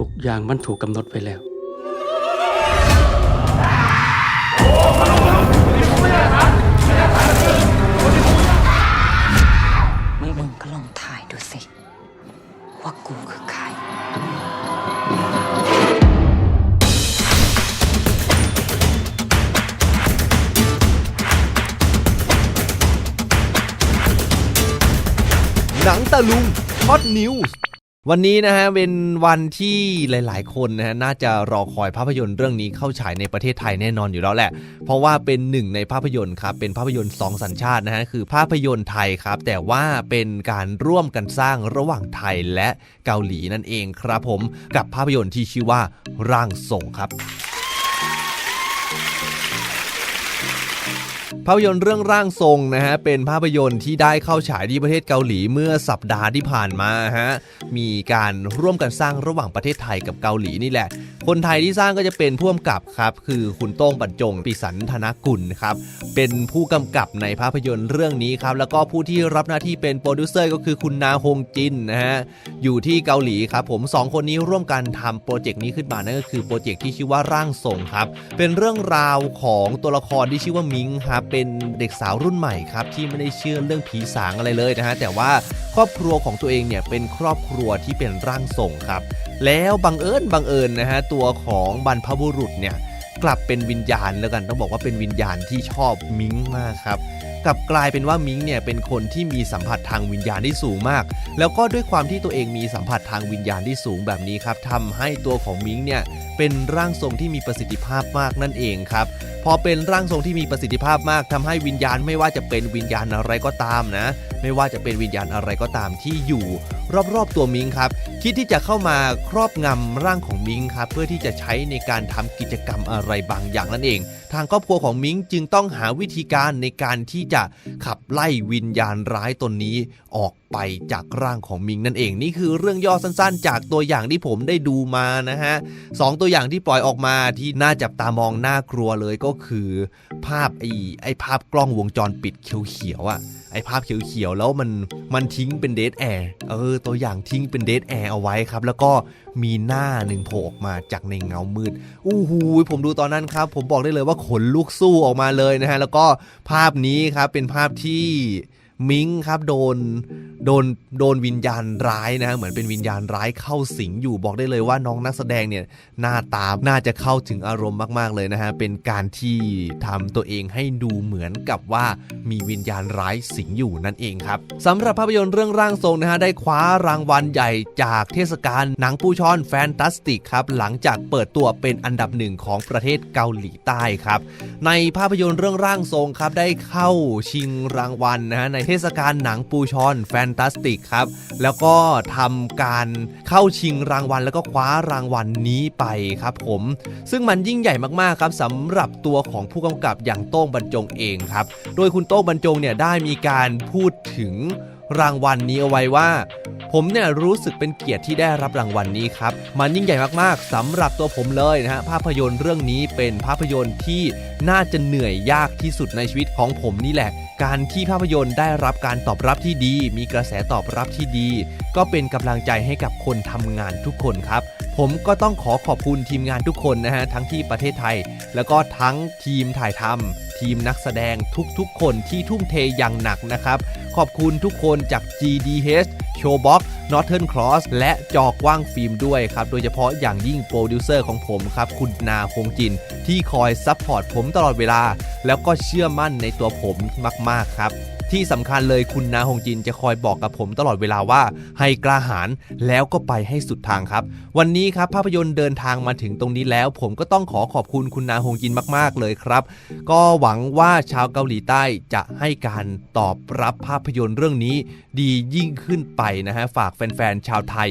ทุกอย่างมันถูกกำหนดไว้แล้ว มึงก็ลองถ่ายดูสิ ว่ากูคือใคร หนังตะลุงฮอตนิวส์ วันนี้นะฮะเป็นวันที่หลาย ๆ คนนะฮะน่าจะรอคอยภาพยนตร์เรื่องนี้เข้าฉายในประเทศไทยแน่นอนอยู่แล้วแหละ เพราะว่าเป็นหนึ่งในภาพยนตร์ครับเป็นภาพยนตร์สองสัญชาตินะฮะคือภาพยนตร์ไทยครับ แต่ว่าเป็นการร่วมกันสร้างระหว่างไทยและเกาหลีนั่นเองครับผมกับภาพยนตร์ที่ชื่อว่าร่างทรงครับ ภาพยนตร์เรื่องร่างทรงนะฮะเป็นภาพยนตร์ที่ได้เข้าฉายที่ประเทศเกาหลีเมื่อสัปดาห์ที่ผ่านมาฮะมีการร่วมกันสร้างระหว่างประเทศไทยกับเกาหลีนี่แหละ คนไทยที่สร้างก็จะเป็นผู้กำกับครับ คือคุณโต้งบรรจงปิสันธนกุลครับเป็นผู้กำกับในภาพยนตร์เรื่องนี้ครับแล้วก็ผู้ที่รับหน้าที่เป็นโปรดิวเซอร์ก็คือคุณนาฮงจินนะฮะอยู่ที่เกาหลีครับผมสองคนนี้ร่วมกันทำโปรเจกต์นี้ขึ้นมานั่นก็คือโปรเจกต์ที่ชื่อว่าร่างทรงครับเป็นเรื่องราวของตัวละครที่ชื่อว่ามิงครับเป็นเด็กสาวรุ่นใหม่ครับที่ไม่ได้เชื่อเรื่องผีสางอะไรเลยนะฮะแต่ว่าครอบครัวของตัวเองเนี่ยเป็นครอบครัวที่เป็นร่างทรงครับ แล้วบังเอิญบังเอิญนะฮะตัวของบรรพบุรุษเนี่ยกลับเป็นวิญญาณแล้วกันต้องบอกว่าเป็นวิญญาณที่ชอบมิงมากครับกลับกลายเป็นว่ามิงเนี่ยเป็นคนที่มีสัมผัสทางวิญญาณที่สูงมาก แล้วก็ด้วยความที่ตัวเองมีสัมผัสทางวิญญาณที่สูงแบบนี้ครับทำให้ตัวของมิงเนี่ยเป็นร่างทรงที่มีประสิทธิภาพมากนั่นเองครับ พอเป็นร่างทรงที่มีประสิทธิภาพมากทำให้วิญญาณไม่ว่าจะเป็นวิญญาณอะไรก็ตามนะไม่ว่าจะเป็นวิญญาณอะไรก็ตามที่อยู่ รอบๆตัวมิงครับ คิดที่จะเข้ามาครอบงำร่างของมิงครับ เพื่อที่จะใช้ในการทำกิจกรรมอะไรบางอย่างนั่นเอง ทางครอบครัวของมิงจึงต้องหาวิธีการในการที่จะขับไล่วิญญาณร้ายตนนี้ออกไปจากร่างของมิงนั่นเอง นี่คือเรื่องย่อสั้นๆ จากตัวอย่างที่ผมได้ดูมานะฮะสองตัวอย่างที่ปล่อยออกมาที่น่าจับตามองน่ากลัวเลยก็คือ ภาพไอ้ไอ้ภาพกล้องวงจรปิดเขียวๆอะ ไอภาพเขียวๆแล้วมันมันทิ้งเป็นเดทแอร์เออตัวอย่างทิ้งเป็นเดทแอร์เอาไว้ครับ แล้วก็มีหน้าหนึ่งโผล่ออกมาจากในเงามืดอู้หูผมดูตอนนั้นครับ ผมบอกได้เลยว่าขนลุกสู้ออกมาเลยนะฮะแล้วก็ภาพนี้ครับเป็นภาพที่ มิงครับโดนโดนโดนวิญญาณร้ายนะเหมือนเป็นวิญญาณร้ายเข้าสิงอยู่บอกได้เลยว่าน้องนักแสดงเนี่ยหน้าตาน่าจะเข้าถึงอารมณ์มาก ๆเลยนะฮะเป็นการที่ทำตัวเองให้ดูเหมือนกับว่ามีวิญญาณร้ายสิงอยู่นั่นเองครับสำหรับภาพยนตร์เรื่องร่างทรงนะฮะได้คว้ารางวัลใหญ่จากเทศกาลหนังปูชอนแฟนตาสติกครับหลังจากเปิดตัวเป็นอันดับหนึ่งของประเทศเกาหลีใต้ครับในภาพยนตร์เรื่องร่างทรงครับได้เข้าชิงรางวัลนะฮะในเททศกาลหนังปูชอนแฟนตาสติกครับ แล้วก็ทำการเข้าชิงรางวัลแล้วก็คว้ารางวัลนี้ไปครับผม ซึ่งมันยิ่งใหญ่มากๆครับสำหรับตัวของผู้กำกับอย่างโต้งบรรจงเองครับ โดยคุณโต้งบรรจงเนี่ยได้มีการพูดถึง รางวัลนี้เอาไว้ว่า ผมเนี่ยรู้สึกเป็นเกียรติที่ได้รับรางวัลนี้ครับ มันยิ่งใหญ่มากๆสำหรับตัวผมเลยนะฮะภาพยนตร์เรื่องนี้เป็นภาพยนตร์ที่น่าจะเหนื่อยยากที่สุดในชีวิตของผมนี่แหละ การที่ภาพยนตร์ได้รับการตอบรับที่ดี มีกระแสตอบรับที่ดี ก็เป็นกำลังใจให้กับคนทำงานทุกคนครับผมก็ต้องขอขอบคุณทีมงานทุกคนนะฮะทั้งที่ประเทศไทย แล้วก็ทั้งทีมถ่ายทำทีมนักแสดงทุกๆคนที่ทุ่มเทอย่างหนักนะครับ ขอบคุณทุกคนจาก GDH Showbox Northern Cross และจอกว้างฟิล์มด้วยครับ โดยเฉพาะอย่างยิ่งโปรดิวเซอร์ของผมครับ คุณนาคงจิน ที่คอยซัพพอร์ตผมตลอดเวลา แล้วก็เชื่อมั่นในตัวผมมาก ๆ ครับ ที่สำคัญเลยคุณนาฮงจินจะคอยบอกกับผมตลอดเวลาว่า ให้กล้าหาญแล้วก็ไปให้สุดทางครับ วันนี้ครับภาพยนตร์เดินทางมาถึงตรงนี้แล้ว ผมก็ต้องขอขอบคุณคุณนาฮงจินมาก ๆ เลยครับ ก็หวังว่าชาวเกาหลีใต้จะให้การตอบรับภาพยนตร์เรื่องนี้ ดียิ่งขึ้นไปนะฮะฝากแฟนๆชาวไทย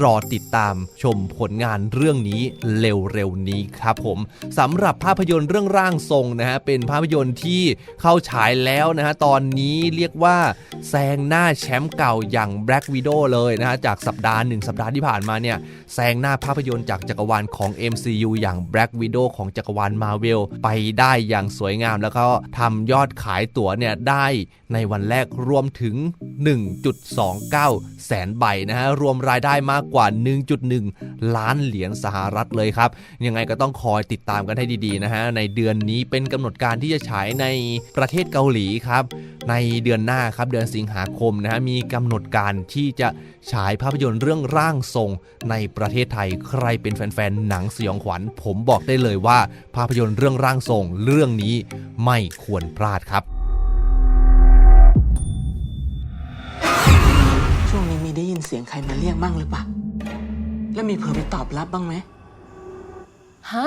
รอติดตามชมผลงานเรื่องนี้เร็วๆนี้ครับผมสำหรับภาพยนตร์เรื่องร่างทรงนะฮะเป็นภาพยนตร์ที่เข้าฉายแล้วนะฮะตอนนี้นี่เรียกว่าแซงหน้าแชมป์เก่าอย่าง Black Widow เลยนะฮะจากสัปดาห์หนึ่งสัปดาห์ที่ผ่านมาเนี่ยแซงหน้าภาพยนตร์จากจักรวาลของ MCU อย่าง Black Widow ของจักรวาล Marvel ไปได้อย่างสวยงาม แล้วก็ทำยอดขายตั๋วเนี่ยได้ในวันแรกรวมถึง 1.29 แสนใบนะฮะรวมรายได้มากกว่า 1.1 ล้านเหรียญสหรัฐเลยครับ ยังไงก็ต้องคอยติดตามกันให้ดีๆนะฮะในเดือนนี้เป็นกำหนดการที่จะฉายในประเทศเกาหลีครับในเดือนหน้าครับเดือนสิงหาคมนะฮะมีกำหนดการที่จะฉายภาพยนตร์เรื่องร่างทรงในประเทศไทยใครเป็นแฟนๆหนังสยองขวัญ ผมบอกได้เลยว่า ภาพยนตร์เรื่องร่างทรงเรื่องนี้ไม่ควรพลาดครับช่วงนี้มีได้ยินเสียงใครมาเรียกบ้างหรือเปล่าแล้วมีเผลอไปตอบรับบ้างไหมฮะ